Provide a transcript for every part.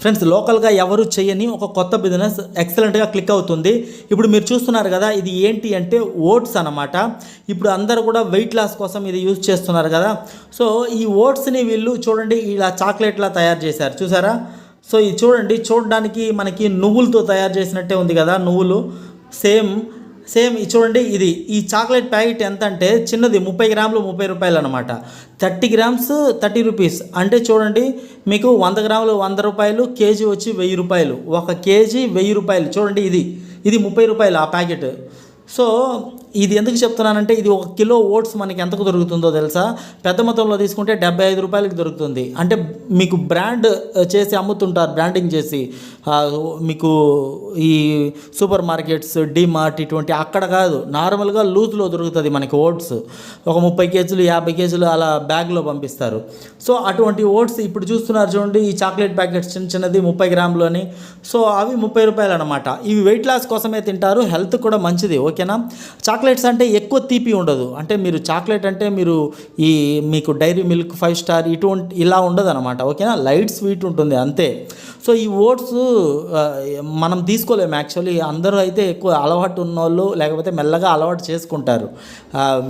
Friends లోకల్గా ఎవరు చేయని ఒక కొత్త బిజినెస్ ఎక్సలెంట్గా క్లిక్ అవుతుంది. ఇప్పుడు మీరు చూస్తున్నారు కదా ఇది ఏంటి అంటే ఓట్స్ అన్నమాట. ఇప్పుడు అందరూ కూడా వెయిట్ లాస్ కోసం ఇది యూజ్ చేస్తున్నారు కదా. సో ఈ ఓట్స్ని వీళ్ళు చూడండి ఇలా చాక్లెట్లా తయారు చేశారు. చూసారా? సో ఇది చూడండి చూడడానికి మనకి నువ్వులతో తయారు చేసినట్టే ఉంది కదా నువ్వులు. సేమ్ సేమ్ చూడండి ఇది ఈ చాక్లెట్ ప్యాకెట్ ఎంత అంటే చిన్నది ముప్పై గ్రాములు ముప్పై రూపాయలు అనమాట థర్టీ గ్రామ్స్ థర్టీ రూపీస్. అంటే చూడండి మీకు వంద గ్రాములు వంద రూపాయలు కేజీ వచ్చి వెయ్యి రూపాయలు. ఒక కేజీ వెయ్యి రూపాయలు. చూడండి ఇది ఇది ముప్పై రూపాయలు ఆ ప్యాకెట్. సో ఇది ఎందుకు చెప్తున్నానంటే ఇది ఒక కిలో ఓట్స్ మనకి ఎంతకు దొరుకుతుందో తెలుసా? పెద్ద మొత్తంలో తీసుకుంటే డెబ్బై ఐదు రూపాయలకి దొరుకుతుంది. అంటే మీకు బ్రాండ్ చేసి అమ్ముతుంటారు బ్రాండింగ్ చేసి. మీకు ఈ సూపర్ మార్కెట్స్ డిమార్ట్ ఇటువంటి అక్కడ కాదు నార్మల్గా లూజ్లో దొరుకుతుంది మనకి ఓట్స్. ఒక ముప్పై కేజీలు యాభై కేజీలు అలా బ్యాగ్లో పంపిస్తారు. సో అటువంటి ఓట్స్ ఇప్పుడు చూస్తున్నారు చూడండి ఈ చాక్లెట్ ప్యాకెట్స్ చిన్న చిన్నది ముప్పై గ్రాములని సో అవి ముప్పై రూపాయలు అనమాట ఇవి వెయిట్ లాస్ కోసమే తింటారు హెల్త్ కూడా మంచిది ఓకేనా? చాక్ చాక్లెట్స్ అంటే ఎక్కువ తీపి ఉండదు. అంటే మీరు చాక్లెట్ అంటే మీరు ఈ మీకు డైరీ మిల్క్ ఫైవ్ స్టార్ ఇటువంటి ఇలా ఉండదు అనమాట ఓకేనా? లైట్ స్వీట్ ఉంటుంది అంతే. సో ఈ ఓట్స్ మనం తీసుకోలేము యాక్చువల్లీ. అందరూ అయితే ఎక్కువ అలవాటు ఉన్నోళ్ళు లేకపోతే మెల్లగా అలవాటు చేసుకుంటారు.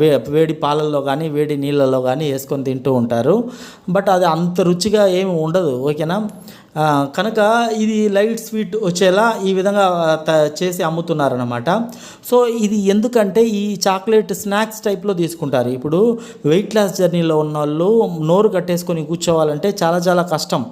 వే వేడి పాలల్లో కానీ వేడి నీళ్ళల్లో కానీ వేసుకొని తింటూ ఉంటారు. బట్ అది అంత రుచిగా ఏమి ఉండదు. ఓకేనా? కనుక ఇది లైట్ స్వీట్ వచ్చేలా ఈ విధంగా త చేసి అమ్ముతున్నారనమాట సో ఇది ఎందుకంటే ఈ చాక్లెట్ స్నాక్స్ టైప్లో తీసుకుంటారు. ఇప్పుడు వెయిట్ లాస్ జర్నీలో ఉన్న వాళ్ళు నోరు కట్టేసుకొని కూర్చోవాలంటే చాలా చాలా కష్టం.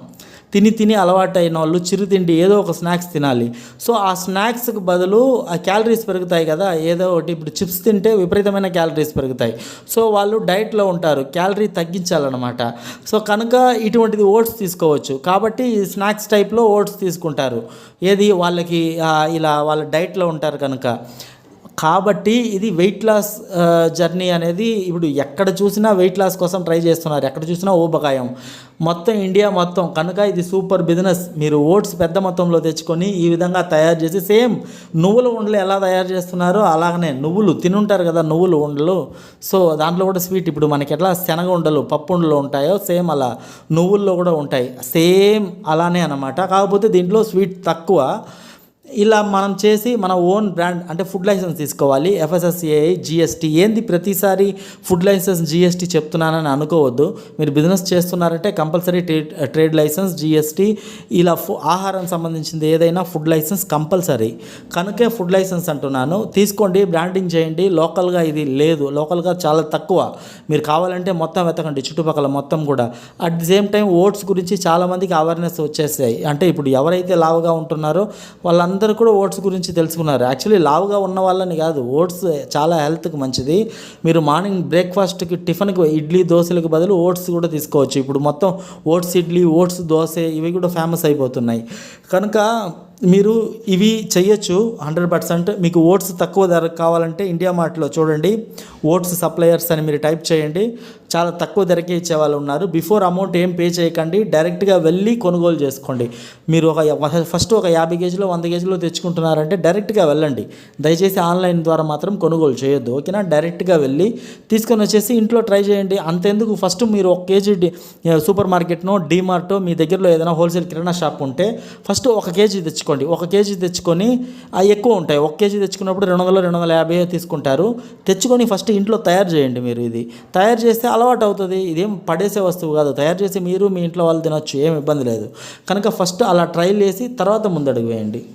తిని తిని అలవాటైన వాళ్ళు చిరుతిండి ఏదో ఒక స్నాక్స్ తినాలి. సో ఆ స్నాక్స్కి బదులు ఆ క్యాలరీస్ పెరుగుతాయి కదా ఏదో ఒకటి ఇప్పుడు చిప్స్ తింటే విపరీతమైన క్యాలరీస్ పెరుగుతాయి. సో వాళ్ళు డైట్లో ఉంటారు క్యాలరీ తగ్గించాలన్నమాట. సో కనుక ఇటువంటిది ఓట్స్ తీసుకోవచ్చు. కాబట్టి స్నాక్స్ టైప్లో ఓట్స్ తీసుకుంటారు. ఏది? వాళ్ళకి ఇలా వాళ్ళ డైట్లో ఉంటారు కనుక. కాబట్టి ఇది వెయిట్ లాస్ జర్నీ అనేది ఇప్పుడు ఎక్కడ చూసినా వెయిట్ లాస్ కోసం ట్రై చేస్తున్నారు. ఎక్కడ చూసినా ఊబకాయం. మొత్తం ఇండియా మొత్తం. కనుక ఇది సూపర్ బిజినెస్ మీరు ఓట్స్ పెద్ద మొత్తంలో తెచ్చుకొని ఈ విధంగా తయారు చేసి సేమ్ నువ్వుల ఉండలు ఎలా తయారు చేస్తున్నారో అలాగనే నువ్వులు తినుంటారు కదా నువ్వులు ఉండలు. సో దాంట్లో కూడా స్వీట్ ఇప్పుడు మనకి ఎట్లా శనగ ఉండలు పప్పు ఉండలు ఉంటాయో సేమ్ అలా నువ్వుల్లో కూడా ఉంటాయి. సేమ్ అలానే అనమాట కాకపోతే దీంట్లో స్వీట్ తక్కువ. ఇలా మనం చేసి మన ఓన్ బ్రాండ్ అంటే ఫుడ్ లైసెన్స్ తీసుకోవాలి. ఎఫ్ఎస్ఎస్ఏ జిఎస్టీ ఏంది ప్రతిసారి ఫుడ్ లైసెన్స్ జిఎస్టీ చెప్తున్నానని అనుకోవద్దు. మీరు బిజినెస్ చేస్తున్నారంటే compulsory trade trade license GST ఇలా ఫు ఆహారం సంబంధించింది ఏదైనా ఫుడ్ లైసెన్స్ కంపల్సరీ. కనుకే ఫుడ్ లైసెన్స్ అంటున్నాను. తీసుకోండి బ్రాండింగ్ చేయండి. లోకల్గా ఇది లేదు. లోకల్గా చాలా తక్కువ. మీరు కావాలంటే మొత్తం వెతకండి చుట్టుపక్కల మొత్తం కూడా. At the same time oats గురించి చాలామందికి అవేర్నెస్ వచ్చేసాయి. అంటే ఇప్పుడు ఎవరైతే లావుగా ఉంటున్నారో వాళ్ళందరూ కూడా ఓట్స్ గురించి తెలుసుకున్నారు. యాక్చువల్లీ లావుగా ఉన్న వాళ్ళని కాదు ఓట్స్ చాలా హెల్త్కి మంచిది. మీరు మార్నింగ్ బ్రేక్ఫాస్ట్కి టిఫిన్కి ఇడ్లీ దోశలకు బదులు ఓట్స్ కూడా తీసుకోవచ్చు. ఇప్పుడు మొత్తం ఓట్స్ ఇడ్లీ ఓట్స్ దోశ ఇవి కూడా ఫేమస్ అయిపోతున్నాయి. కనుక మీరు ఇవి చేయొచ్చు హండ్రెడ్ పర్సెంట్ మీకు ఓట్స్ తక్కువ ధర కావాలంటే ఇండియా మార్ట్లో చూడండి. ఓట్స్ సప్లయర్స్ అని మీరు టైప్ చేయండి. చాలా తక్కువ ధరకే ఇచ్చే వాళ్ళు ఉన్నారు. బిఫోర్ అమౌంట్ ఏం పే చేయకండి. డైరెక్ట్గా వెళ్ళి కొనుగోలు చేసుకోండి. మీరు ఒక ఫస్ట్ ఒక యాభై కేజీలో వంద కేజీలో తెచ్చుకుంటున్నారంటే డైరెక్ట్గా వెళ్ళండి. దయచేసి ఆన్లైన్ ద్వారా మాత్రం కొనుగోలు చేయొద్దు. ఓకేనా? డైరెక్ట్గా వెళ్ళి తీసుకొని వచ్చేసి ఇంట్లో ట్రై చేయండి. అంతెందుకు ఫస్ట్ మీరు ఒక కేజీ సూపర్ మార్కెట్నో డీమార్టో మీ దగ్గరలో ఏదైనా హోల్సేల్ కిరాణా షాప్ ఉంటే ఫస్ట్ ఒక కేజీ తెచ్చుకోండి. ఒక కేజీ తెచ్చుకొని అవి ఎక్కువ ఉంటాయి. ఒక కేజీ తెచ్చుకున్నప్పుడు రెండు వందలు రెండు వందల యాభై తీసుకుంటారు. తెచ్చుకొని ఫస్ట్ ఇంట్లో తయారు చేయండి మీరు ఇది. తయారు చేస్తే అలవాటు అవుతుంది. ఇదేం పడేసే వస్తువు కాదు. తయారు చేసి మీరు మీ ఇంట్లో వాళ్ళు తినొచ్చు. ఏం ఇబ్బంది లేదు. కనుక ఫస్ట్ అలా ట్రైల్ చేసి తర్వాత ముందడుగు వేయండి.